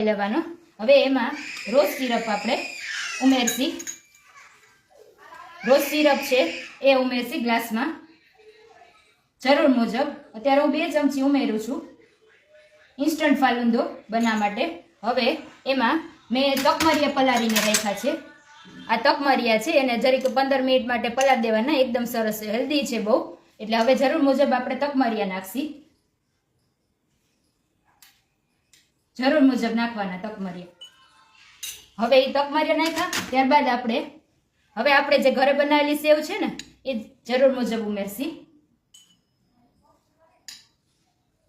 લેવાનો. હવે એમાં રોઝ સિરપ આપણે ઉમેરશી. રોઝ સિરપ છે એ ઉમેરશી ગ્લાસમાં. જરૂર મુજબ. અત્યારે હું બે ચમચી ઉમેરું છું. ઇન્સ્ટન્ટ ફાલુંદો બનાવવા માટે. હવે એમાં મેં તકમરિયા પલાળીને રાખ્યા છે. આ તકમરિયા છે, એને જરીક પંદર મિનિટ માટે પલાળ દેવાના. એકદમ સરસ હેલ્ધી છે બહુ. એટલે હવે જરૂર મુજબ આપણે તકમરિયા નાખશી. જરૂર મુજબ નાખવાના તકમરિયા હવે એ તકમરિયા નાખ્યા, ત્યારબાદ આપણે, હવે આપણે જે ઘરે બનાવેલી સેવ છે ને, એ જરૂર મુજબ ઉમેરશી.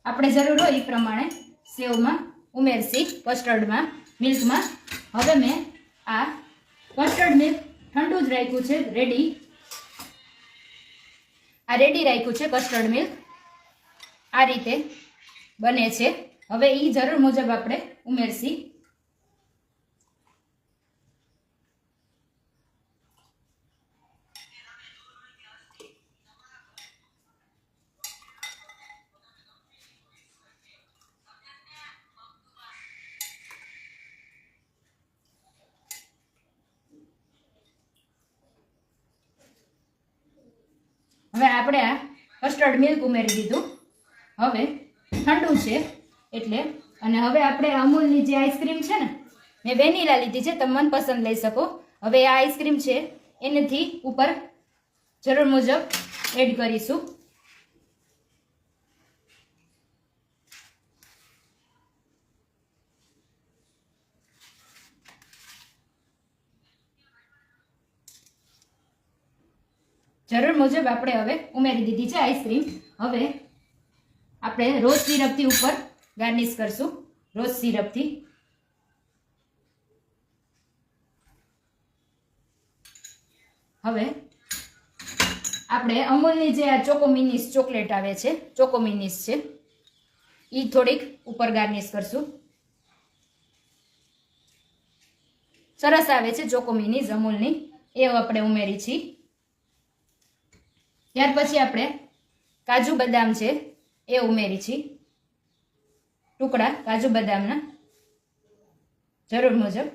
આપણે જરૂર હોય એ પ્રમાણે સેવમાં ઉમેરશી, કસ્ટર્ડમાં, મિલ્કમાં. હવે મેં આ કસ્ટર્ડ મિલ્ક ઠંડુ જ રાખ્યું છે, રેડી. આ રેડી રાખ્યું છે કસ્ટર્ડ મિલ્ક. આ રીતે બને છે. હવે એ જરૂર મુજબ આપણે ઉમેરશી. હવે આપણે આ કસ્ટર્ડ મિલ્ક ઉમેરી દીધું. હવે ઠંડુ છે. એટલે, અને હવે આપણે અમૂલની જે આઈસ્ક્રીમ છે ને, મેં વેનીલા લીધી છે, તમે મનપસંદ લઈ શકો. હવે આ આઈસ્ક્રીમ છે, એનાથી ઉપર જરૂર મુજબ એડ કરીશું. જરૂર મુજબ આપણે હવે ઉમેરી દીધી છે આઈસ્ક્રીમ. હવે આપણે રોજ સિરપથી ઉપર ગાર્નિશ કરશું રોઝ સિરપથી. હવે આપણે અમૂલની જે આ ચોકોમિનિસ ચોકલેટ આવે છે, ચોકોમિનિસ છે એ થોડીક ઉપર ગાર્નિશ કરશું. સરસ આવે છે ચોકોમિનિસ અમૂલની એ આપણે ઉમેરી છીએ ત્યાર પછી આપણે કાજુ બદામ છે, એ ઉમેરી છીએ ટુકડા, કાજુ બદામના. જરૂર મુજબ.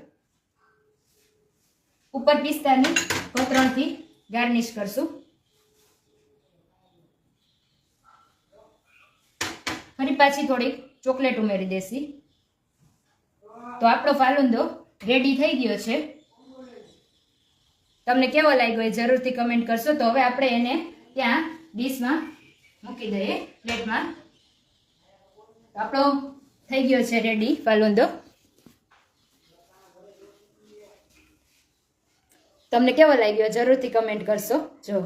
ઉપર પિસ્તાની કોતરણથી ગાર્નિશ કરશું. ફરી પાછી થોડીક ચોકલેટ ઉમેરી દેસી તો આપણો ફાલુંદો રેડી થઈ ગયો છે. તમને કેવો લાગ્યો એ જરૂરથી કમેન્ટ કરશો. તો હવે આપણે એને ત્યાં ડીશમાં મૂકી દઈએ, પ્લેટમાં. આપણો થઈ ગયો છે રેડી ફાલુંદો તમને કેવો લાગ્યો? જરૂરથી કમેન્ટ કરશો. જો.